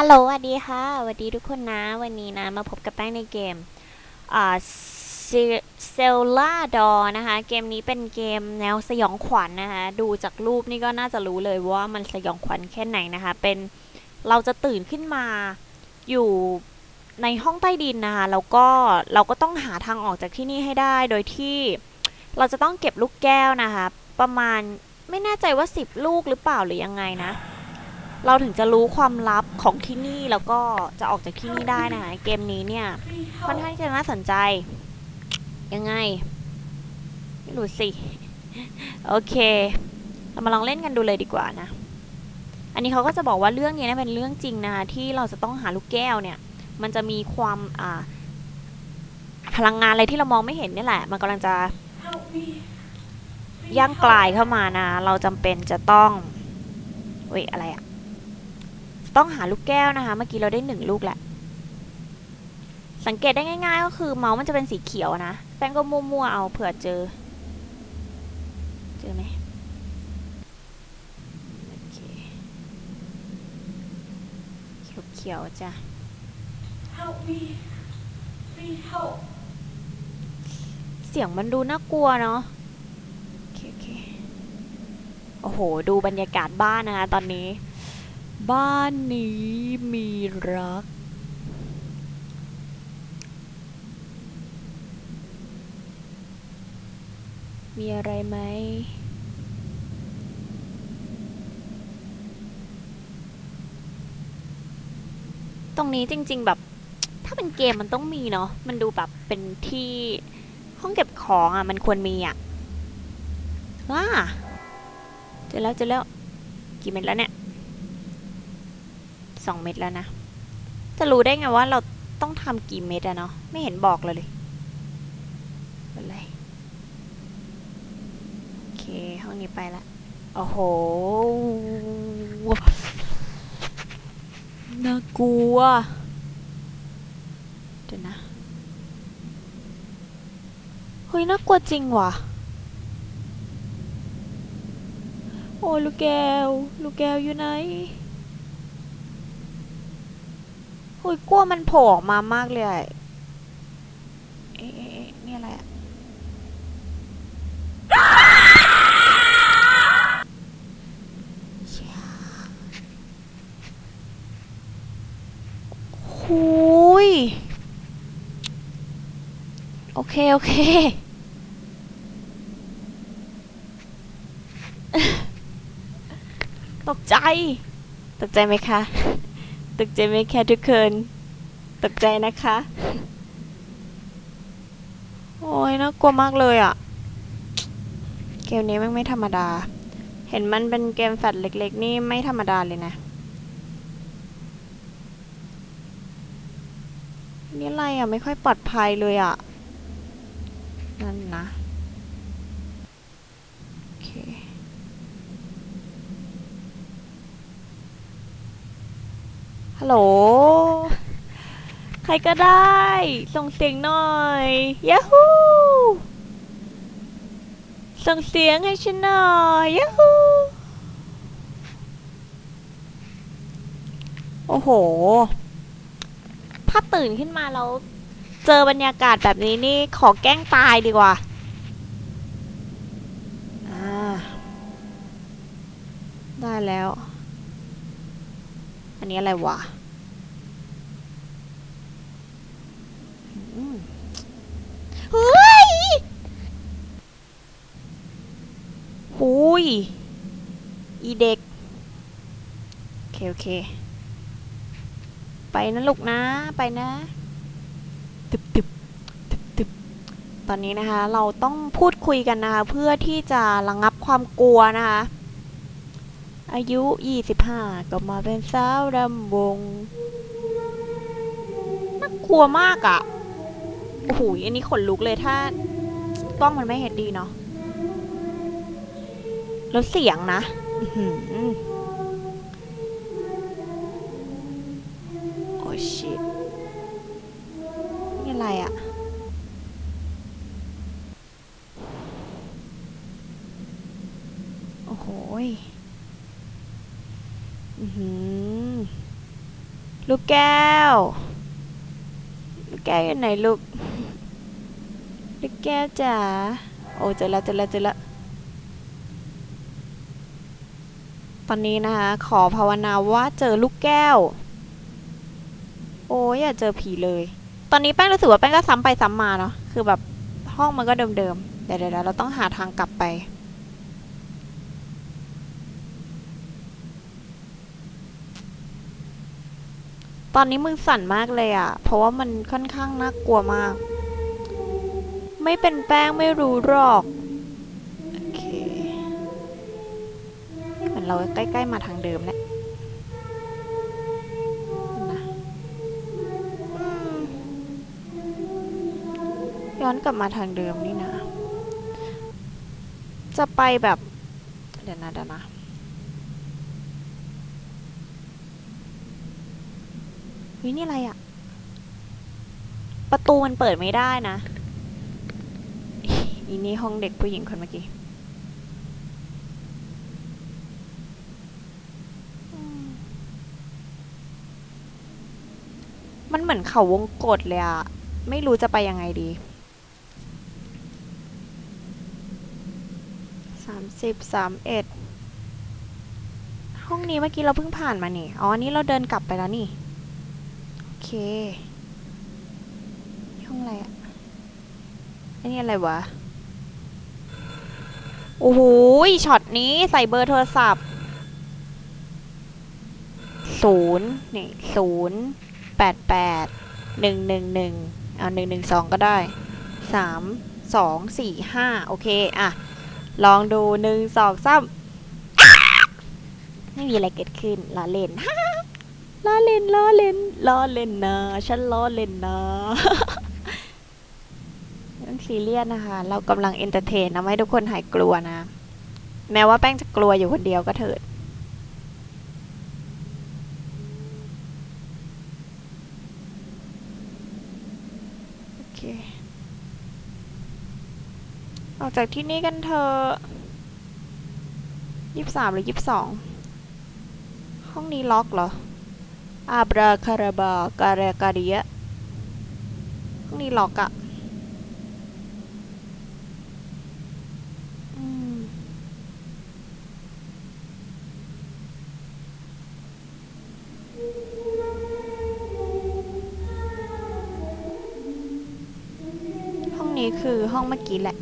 ฮัลโหลสวัสดีค่ะสวัสดีทุกคนนะ วันนี้นะ มาพบกับแป้งในเกมเซลล่าดอนะคะ เกมนี้เป็นเกมแนวสยองขวัญนนะคะ ดูจากรูปนี่ก็น่าจะรู้เลยว่ามันสยองขวัญแค่ไหนนะคะ เป็นเราจะตื่นขึ้นมาอยู่ในห้องใต้ดินนะคะ แล้วก็เราก็ต้องหาทางออกจากที่นี่ให้ได้ โดยที่เราจะต้องเก็บลูกแก้วนะคะ ประมาณไม่แน่ใจว่า 10 ลูกหรือเปล่าหรือยังไงนะ เราถึงจะรู้ความลับของที่นี่แล้วก็จะออกจากที่นี่ได้นะคะเกมนี้เนี่ยค่อนข้างจะน่าสนใจ ยังไง ไม่รู้สิ โอเค เรามาลองเล่นกันดูเลยดีกว่านะ อันนี้เขาก็จะบอกว่าเรื่องนี้นะเป็นเรื่องจริงนะคะที่เราจะต้องหาลูกแก้วเนี่ย มันจะมีความอ่าพลังงานอะไรที่เรามองไม่เห็นนี่แหละ มันกำลังจะย่างกลายเข้ามานะ เราจำเป็นจะต้องเว้ยอะไรอะ ต้องหาลูกแก้วนะคะ เมื่อกี้เราได้หนึ่งลูกแหละ สังเกตได้ง่าย ๆ ก็คือเมาส์มันจะเป็นสีเขียวนะ แป้งก็มั่วๆเอาเผื่อเจอ เจอไหมโอเคเขียวๆจ้ะ Help me. Need help. เสียงมันดูน่ากลัวเนาะโอเคโอเคโอ้โห ดูบรรยากาศบ้านนะคะตอนนี้ บ้านนี้มีรัก มีอะไรไหม ตรงนี้จริง ๆ แบบ ถ้าเป็นเกมมันต้องมีเนาะ มันดูแบบเป็นที่ห้องเก็บของอะ มันควรมีอะว้าเจอแล้วเจอแล้ว กี่เม็ดแล้วเนี่ย สองเม็ดแล้วนะ จะรู้ได้ไงว่าเราต้องทำกี่เม็ดอะเนาะ ไม่เห็นบอกเลยเลยเป็นไรโอเค ห้องนี้ไปละ โอ้โห น่ากลัว เดี๋ยวนะ เฮ้ย น่ากลัวจริงว่ะโอ้ลูกแก้ว ลูกแก้วอยู่ไหน เฮ้ยกลัวมันโผล่ออกมามากเลย เอ๊ะนี่อะไรอะเชี่ยหุยโอเค โอเค ตกใจ ตกใจไหมคะ ตกใจไหมคะทุกคนตกใจนะคะ โอ้ยน่ากลัวมากเลยอะ่ะ เกมนี้ม่งไม่ธรรมดา เห็นมันเป็นเกมแฟลชเล็ก ๆ นี่ไม่ธรรมดาเลยนะ นี่อะไรอะ ไม่ค่อยปลอดภัยเลยอะ นั่นนะ โอเค ฮัลโหล ใครก็ได้ ส่งเสียงหน่อยย a ฮูส่งเสียงให้ฉันหน่อยย a ฮูโอ้โห ถ้าตื่นขึ้นมาแล้ว เจอบรรยากาศแบบนี้นี่ขอแกล้งตายดีกว่าอ่าได้แล้ว นนี้อะไรวะเฮ้ยหุยอีเด็ก โอเค โอเค ไปนะลูกนะ ไปนะตึบตึบตึบตึบตอนนี้นะคะ เราต้องพูดคุยกันนะคะ เพื่อที่จะระงับความกลัวนะคะ อายุ 25 ก็มาเป็นสาวรำวง น่ากลัวมากอะ่ะ โอ้โห อันนี้ขนลุกเลยถ้า กล้องมันไม่เห็นดีเนาะ แล้วเสียงนะ อื ลูกแก้ว ลูกแก้วอยู่ไหนลูก ลูกแก้วจ๋า โอ้เจอแล้วเจอแล้วเจอแล้วตอนนี้นะคะ ขอภาวนาว่าเจอลูกแก้ว โอ้ยอย่าเจอผีเลย ตอนนี้แป้งรู้สึกว่าแป้งก็ซ้ำไปซ้ำมาเนาะ คือแบบห้องมันก็เดิมๆ เดี๋ยวเดี๋ยวเราต้องหาทางกลับไป ตอนนี้มือสั่นมากเลยอะ่ะเพราะว่ามันค่อนข้างน่ากลัวมาก ไม่เป็นแป้งไม่รู้หรอกโอเคเหมือนเราใกล้ๆมาทางเดิมแล้วนะย้อนกลับมาทางเดิมนี่นะ จะไปแบบ เดี๋ยวนะเดี๋ยวนะ เฮ้ยนี่อะไรอะประตูมันเปิดไม่ได้นะ อีนี่ห้องเด็กผู้หญิงคนเมื่อกี้มันเหมือนเขาวงกฏเลยอะไม่รู้จะไปยังไงดีสามสิบสามเอ็ดห้องนี้เมื่อกี้เราเพิ่งผ่านมานี่ อ๋อ นี้เราเดินกลับไปแล้วนี่ เค ห้องอะไรอะอันนี้อะไรวะ โอ้โหช็อตนี้ใส่เบอร์โทรศัพท์ศูนย์นี่ศูนย์แปดแปดหนึ่งหนึ่งหนึ่งเอาหนึ่งหนึ่งสองก็ได้สามสองสี่ห้าโอเค อะ ลองดูหนึ่งสองสามไม่มีอะไรเกิดขึ้นล้อเล่น ล้อเล่นล้อเล่นล้อเล่นนะฉันล้อเล่นนะไม่องซีเรียสนะคะ เรากำลังเอนเตอร์เทนนะให้ทุกคนหายกลัวนะ แม้ว่าแป้งจะกลัวอยู่คนเดียวก็เถิดโอเค ออกจากที่นี่กันเถอะยี่สิบสามหรือยี่สิบสองห้องนี้ล็อกเหรอ อาบราคาราบาการากาเดียห้องนี้ล็อกอะห้องนี้คือห้องเมื่อกี้แหละ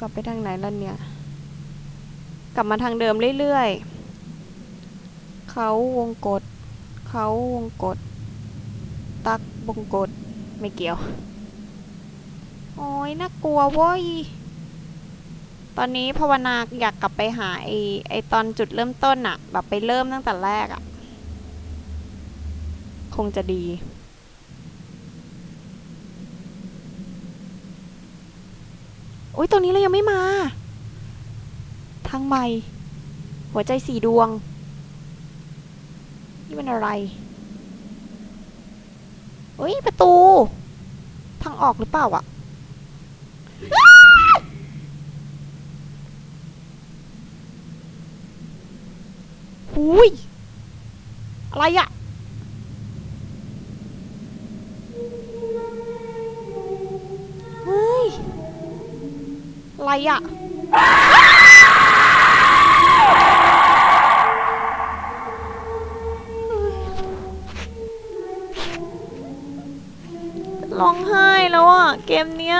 กลับไปทางไหนแล้วเนี่ย กลับมาทางเดิมเรื่อยๆ เขาวงกดเขาวงกดตักวงกดไม่เกี่ยว โอ้ยน่ากลัวเว้ย ตอนนี้ภาวนาอยากกลับไปหาไอไอตอนจุดเริ่มต้นอะแบบไปเริ่มตั้งแต่แรกอะคงจะดี โอ้ยตรงนี้เรายังไม่มา ทางใหม่ หัวใจสี่ดวง นี่มันอะไรอุ้ย ประตู ทางออกหรือเปล่าอะอุ้ย อะไรอะ อะไรอะร้องไห้แล้วอะเกมเนี้ย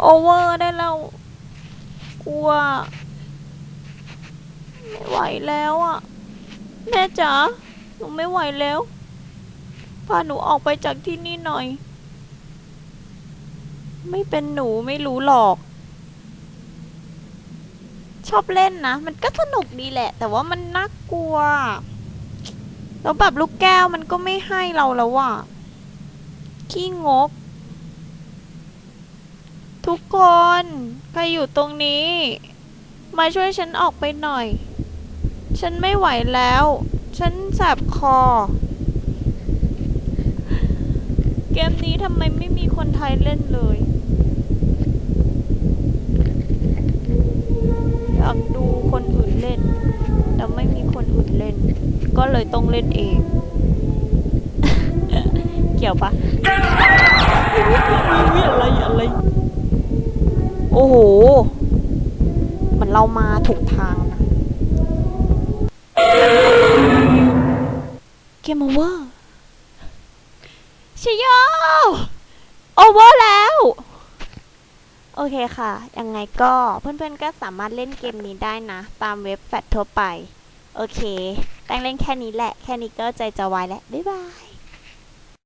โอเวอร์ได้แล้วกลัว ไม่ไหวแล้วอะแม่จ๋าหนูไม่ไหวแล้ว พาหนูออกไปจากที่นี่หน่อย ไม่เป็นหนูไม่รู้หรอก ชอบเล่นนะ มันก็สนุกดีแหละ แต่ว่ามันน่ากลัว แล้วแบบลูกแก้วมันก็ไม่ให้เราแล้วว่ะขี้งก ทุกคน ใครอยู่ตรงนี้ มาช่วยฉันออกไปหน่อย ฉันไม่ไหวแล้ว ฉันแสบคอ เกมนี้ทำไมไม่มีคนไทยเล่นเลย ก็เลยต้องเล่นเอง เกี่ยวปะอะไรอะไร โอ้โห มันเรามาถูกทางนะ เกมโอเวอร์ชยโยโอเวอร์แล้ว โอเคค่ะ ยังไงก็เพื่อนๆก็สามารถเล่นเกมนี้ได้นะ ตามเว็บแฟลตทั่วไป โอเค แป้งเล่นแค่นี้แหละ แค่นี้ก็ใจจะวายแล้ว บ๊ายบาย